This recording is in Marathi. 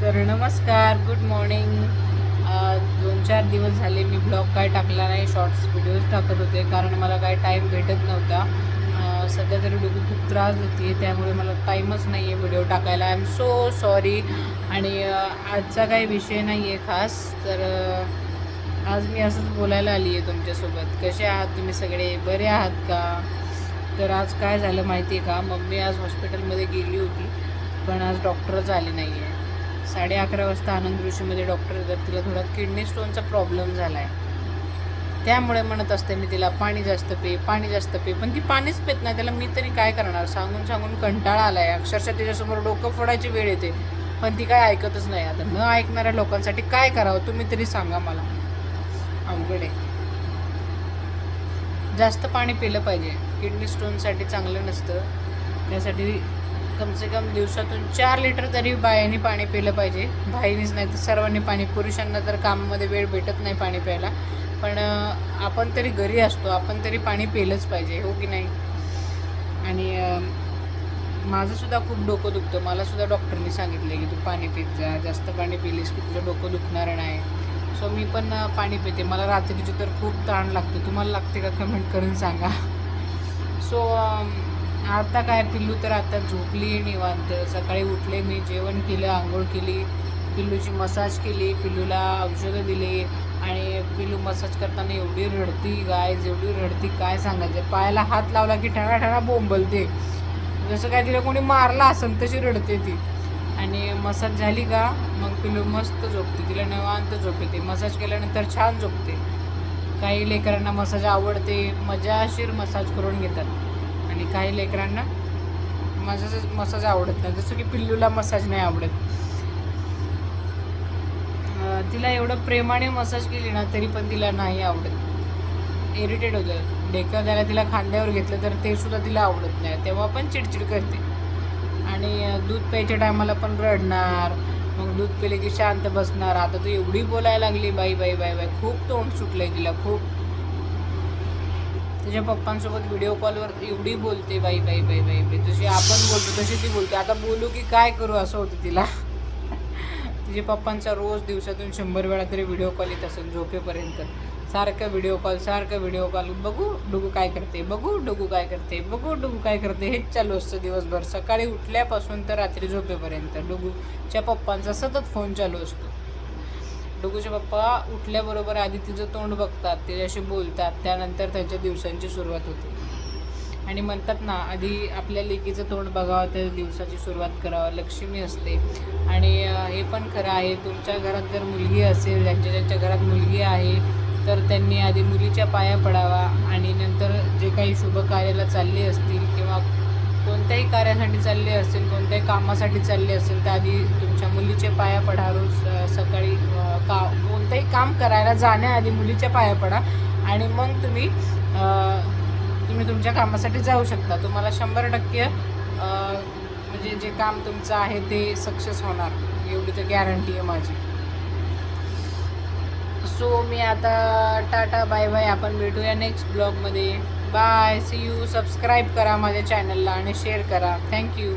तर नमस्कार गुड मॉर्निंग दोन चार दिवस झाले मी ब्लॉग काय टाकला नाही शॉर्ट्स व्हिडिओज टाकत होते कारण मला काय टाईम भेटत नव्हता. सध्या तरी डोकं खूप त्रास देते त्यामुळे मला टाईमच नाही आहे व्हिडिओ टाकायला. आय एम सो सॉरी आणि आजचा काही विषय नाही आहे खास तर आज मी असंच बोलायला आली आहे तुमच्यासोबत. कसे आहात तुम्ही सगळे? बरे आहात का? तर आज काय झालं माहिती आहे का? मम्मी आज हॉस्पिटलमध्ये गेली होती पण आज डॉक्टरच आले नाही आहे साडे अकरा वाजता आनंद ऋषीमध्ये डॉक्टर येतात तिला थोडा किडनी स्टोनचा प्रॉब्लेम झाला आहे त्यामुळे म्हणत असते मी तिला पाणी जास्त पे पाणी जास्त पे. पण ती पाणीच पेत नाही त्याला मी तरी काय करणार? सांगून सांगून कंटाळा आला आहे अक्षरशः तिच्यासमोर डोकं फोडायची वेळ येते. पण ती काय ऐकतच नाही. आता न ऐकणाऱ्या लोकांसाठी काय करावं तुम्ही तरी सांगा मला. अवघड आहे. जास्त पाणी पिलं पाहिजे. किडनी स्टोनसाठी चांगलं नसतं. त्यासाठी कमसे कम दिवसातून चार लिटर तरी बायांनी पाणी पिलं पाहिजे. बाईनीच नाही तर सर्वांनी पाणी पुरुषांना तर कामामध्ये वेळ भेटत नाही पाणी प्यायला. पण आपण तरी घरी असतो आपण तरी पाणी पिलंच पाहिजे हो की नाही? आणि माझंसुद्धा खूप डोकं दुखतं. मलासुद्धा डॉक्टरनी सांगितलं की तू पाणी पित जा जास्त पाणी पिलीस की तुझं डोकं दुखणार नाही. सो मी पण पाणी पिते. मला रात्रीची तर खूप ताण लागते. तुम्हाला लागते का? कमेंट करून सांगा. सो आता काय पिल्लू तर आता झोपली निवांत. सकाळी उठले मी जेवण केलं आंघोळ केली. पिल्लूची मसाज केली पिल्लूला औषधं दिली आणि पिल्लू मसाज करताना एवढी रडती गाय जेवढी रडती काय सांगायचं? पायाला हात लावला की ठणा ठणा बोंबलते. जसं काय तिला कोणी मारला असेल तशी रडते ती. आणि मसाज झाली का? मग पिल्लू मस्त झोपते. तिला निवांत झोप येते मसाज केल्यानंतर छान झोपते. काही लेकरांना मसाज आवडते. मजाशीर मसाज करून घेतात. आणि काही लेकरांना मसाज मसाज आवडत नाही. जसं की पिल्लूला मसाज नाही आवडत. तिला एवढं प्रेमाने मसाज केली ना तरी पण तिला नाही आवडत. इरिटेट होतं. डेकर द्यायला तिला खांद्यावर घेतलं तर ते सुद्धा तिला आवडत नाही. तेव्हा पण चिडचिड करते. आणि दूध प्यायच्या टायमाला पण रडणार. मग दूध पिले की शांत बसणार. आता तू एवढी बोलायला लागली बाई बाई बाई बाई. खूप तोंड सुटलं आहे तिला. खूप. तुझ्या पप्पांसोबत व्हिडिओ कॉलवर एवढी बोलते बाई बाई बाई बाई बाई. जशी आपण बोलतो तशी ती बोलते. आता बोलू की काय करू असं होतं तिला. तुझ्या पप्पांचा रोज दिवसातून शंभर वेळा तरी व्हिडिओ कॉल येत असेल झोपेपर्यंत. सारखं व्हिडिओ कॉल सारखं व्हिडिओ कॉल बघू डुगू काय करते बघू डुगू काय करते बघू डुगू काय करते. हेच चालू असतं दिवसभर. सकाळी उठल्यापासून तर रात्री झोपेपर्यंत डुगूच्या पप्पांचा सतत फोन चालू असतो. डुगूचे पप्पा उठल्याबरोबर आधी तिचं तोंड बघतात तिच्याशी बोलतात. त्यानंतर त्यांच्या दिवसांची सुरुवात होते. आणि म्हणतात ना आधी आपल्या लेकीचं तोंड बघावं त्या दिवसाची सुरुवात करावं. लक्ष्मी असते. आणि हे पण खरं आहे तुमच्या घरात जर मुलगी असेल ज्यांच्या ज्यांच्या घरात मुलगी आहे तर त्यांनी आधी मुलीच्या पाया पडावा आणि नंतर जे काही शुभ कार्याला चालले असतील किंवा कोणत्याही कार्यासाठी चालले असेल कोणत्याही कामासाठी चालले असेल तर आधी तुमच्या मुलीच्या पाया पडा रोज सकाळी का कोणतंही काम करायला जाण्याआधी मुलीच्या पाया पडा आणि मग तुम्ही तुम्ही तुमच्या कामासाठी जाऊ शकता. तुम्हाला शंभर टक्के म्हणजे जे काम तुमचं आहे ते सक्सेस होणार. एवढी तर गॅरंटी आहे माझी. सो मी आता टाटा बाय बाय. आपण भेटूया नेक्स्ट ब्लॉगमध्ये बाय सी यू सबस्क्राईब करा माझ्या चॅनलला आणि शेअर करा. थँक्यू